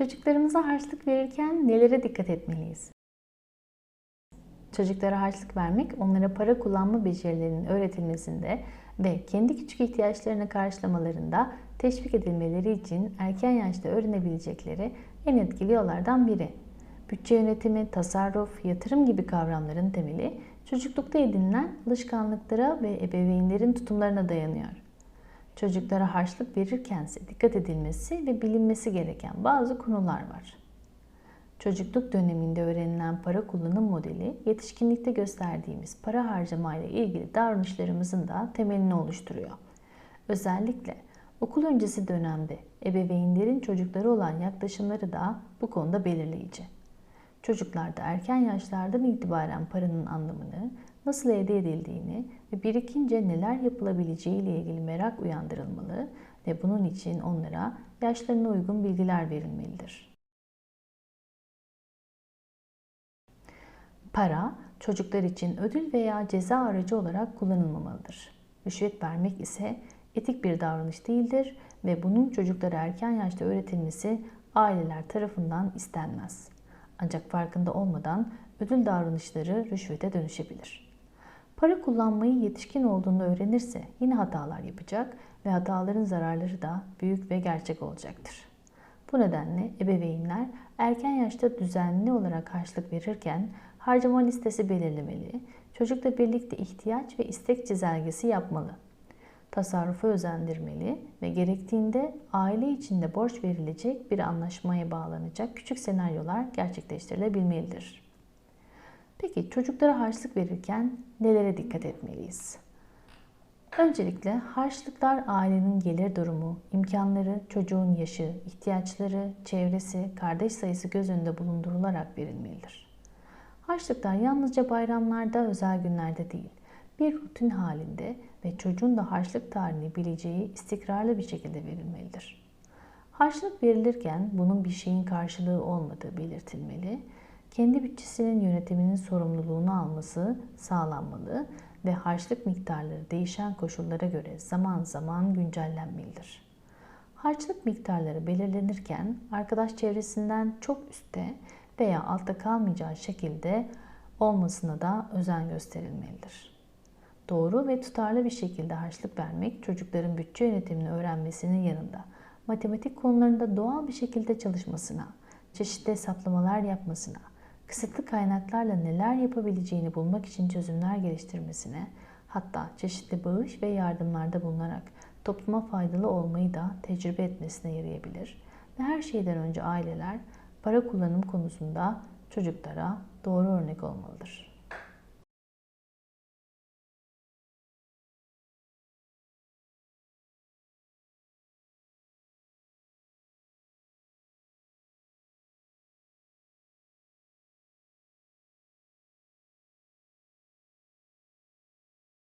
Çocuklarımıza harçlık verirken nelere dikkat etmeliyiz? Çocuklara harçlık vermek, onlara para kullanma becerilerinin öğretilmesinde ve kendi küçük ihtiyaçlarını karşılamalarında teşvik edilmeleri için erken yaşta öğrenebilecekleri en etkili yollardan biri. Bütçe yönetimi, tasarruf, yatırım gibi kavramların temeli çocuklukta edinilen alışkanlıklara ve ebeveynlerin tutumlarına dayanıyor. Çocuklara harçlık verirkense dikkat edilmesi ve bilinmesi gereken bazı konular var. Çocukluk döneminde öğrenilen para kullanım modeli, yetişkinlikte gösterdiğimiz para harcamayla ilgili davranışlarımızın da temelini oluşturuyor. Özellikle okul öncesi dönemde ebeveynlerin çocukları olan yaklaşımları da bu konuda belirleyici. Çocuklarda erken yaşlardan itibaren paranın anlamını, nasıl elde edildiğini ve birikince neler yapılabileceği ile ilgili merak uyandırılmalı ve bunun için onlara yaşlarına uygun bilgiler verilmelidir. Para, çocuklar için ödül veya ceza aracı olarak kullanılmamalıdır. Rüşvet vermek ise etik bir davranış değildir ve bunun çocuklara erken yaşta öğretilmesi aileler tarafından istenmez. Ancak farkında olmadan ödül davranışları rüşvete dönüşebilir. Para kullanmayı yetişkin olduğunda öğrenirse yine hatalar yapacak ve hataların zararları da büyük ve gerçek olacaktır. Bu nedenle ebeveynler erken yaşta düzenli olarak harçlık verirken harcama listesi belirlemeli, çocukla birlikte ihtiyaç ve istek çizelgesi yapmalı. Tasarrufu özendirmeli ve gerektiğinde aile içinde borç verilecek bir anlaşmaya bağlanacak küçük senaryolar gerçekleştirilebilmelidir. Peki çocuklara harçlık verirken nelere dikkat etmeliyiz? Öncelikle harçlıklar ailenin gelir durumu, imkanları, çocuğun yaşı, ihtiyaçları, çevresi, kardeş sayısı göz önünde bulundurularak verilmelidir. Harçlıklar yalnızca bayramlarda, özel günlerde değil, bir rutin halinde ve çocuğun da harçlık tarihini bileceği istikrarlı bir şekilde verilmelidir. Harçlık verilirken bunun bir şeyin karşılığı olmadığı belirtilmeli, kendi bütçesinin yönetiminin sorumluluğunu alması sağlanmalı ve harçlık miktarları değişen koşullara göre zaman zaman güncellenmelidir. Harçlık miktarları belirlenirken arkadaş çevresinden çok üstte veya altta kalmayacağı şekilde olmasına da özen gösterilmelidir. Doğru ve tutarlı bir şekilde harçlık vermek çocukların bütçe yönetimini öğrenmesinin yanında matematik konularında doğal bir şekilde çalışmasına, çeşitli hesaplamalar yapmasına, kısıtlı kaynaklarla neler yapabileceğini bulmak için çözümler geliştirmesine, hatta çeşitli bağış ve yardımlarda bulunarak topluma faydalı olmayı da tecrübe etmesine yarayabilir. Ve her şeyden önce aileler para kullanım konusunda çocuklara doğru örnek olmalıdır.